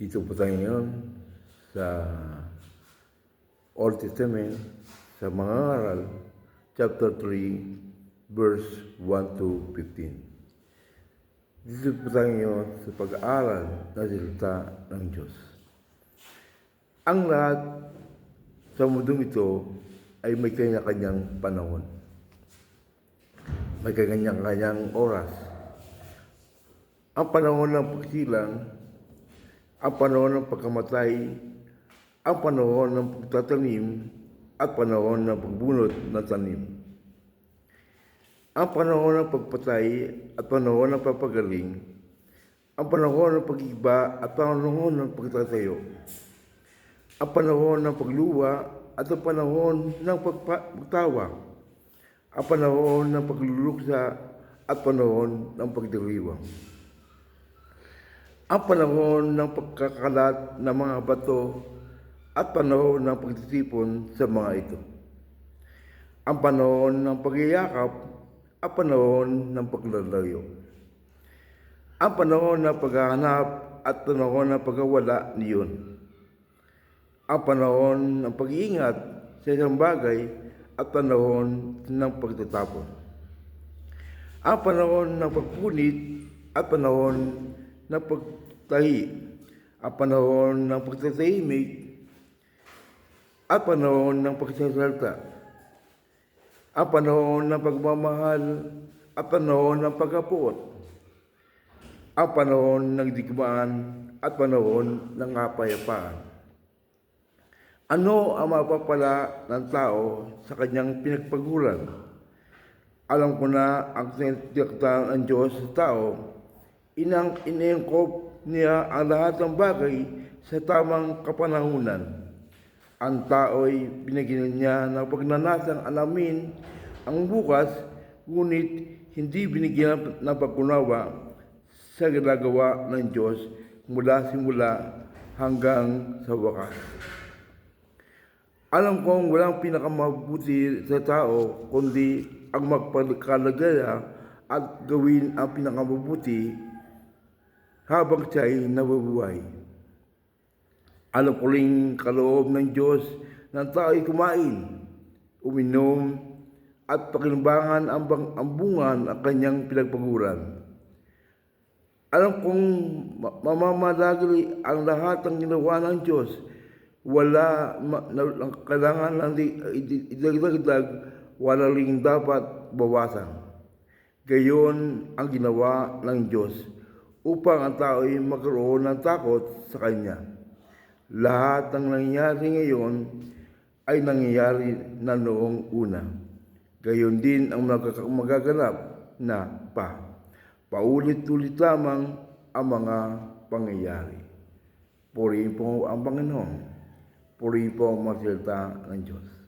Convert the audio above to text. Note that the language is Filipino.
Dito po tayo ngayon sa Old Testament, sa mga aral, chapter 3, verse 1 to 15. Dito po tayo ngayon sa pag-aaral ng salita ng Diyos. Ang lahat sa mundong ito ay may kanya-kanyang panahon. May kanya-kanyang oras. Ang panahon ng pagsilang ang panahon ng pagkamatay, ang panahon ng pagtatanim, at panahon ng pagbunot ng tanim. Ang panahon ng pagpatay at panahon ng papagaling, ang panahon ng pag-iba at panahon ng pagtatayo, ang panahon ng pagluwa at ang panahon ng pagtawa, ang panahon ng pagluluksa at panahon ng pagdiriwang ang panahon ng pagkakalat ng mga bato at panahon ng pagtitipon sa mga ito. Ang panahon ng pagyayakap at panahon ng paglalayo. Ang panahon ng paghahanap at panahon ng pagkawala niyon. Ang panahon ng pag-iingat sa isang bagay at panahon ng pagtatapon. Ang panahon ng pagpunit at panahon ng pagtahi, ang panahon ng pagtatahimik, at panahon ng pagsasalta, ang panahon ng pagmamahal, at panahon ng pagkapot, ang panahon ng digmaan, at panahon ng kapayapaan. Ano ang mapapala ng tao sa kanyang pinagpaguran? Alam ko na ang tinatagtan ng Diyos sa tao inang inengkop niya ang lahat ng bagay sa tamang kapanahunan. Ang tao'y binigyan niya ng pagnanasang alamin ang bukas, ngunit hindi binigyan ng pagkunawa sa ginagawa ng Diyos mula simula hanggang sa wakas. Alam kong walang pinakamabuti sa tao kundi ang magpagkalagaya at gawin ang pinakamabuti habang siya'y nabubuhay. Alam ko rin kaloob ng Diyos na tao'y kumain, uminom, at pakinambangan ang, bang, ang bungan ang kanyang pinagpaguran. Alam kong ma- mamamalagi ang lahat ng ginawa ng Diyos. Wala, ma, na, ang kailangan lang di, i- idagdag, wala rin dapat bawasan. Gayon ang ginawa ng Diyos upang ang tao ay magkaroon ng takot sa Kanya. Lahat ng nangyayari ngayon ay nangyayari na noong una. Gayon din ang magaganap na pa. Paulit-ulit lamang ang mga pangyayari. Purihin po ang Panginoon. Purihin po ang mga salita ng Diyos.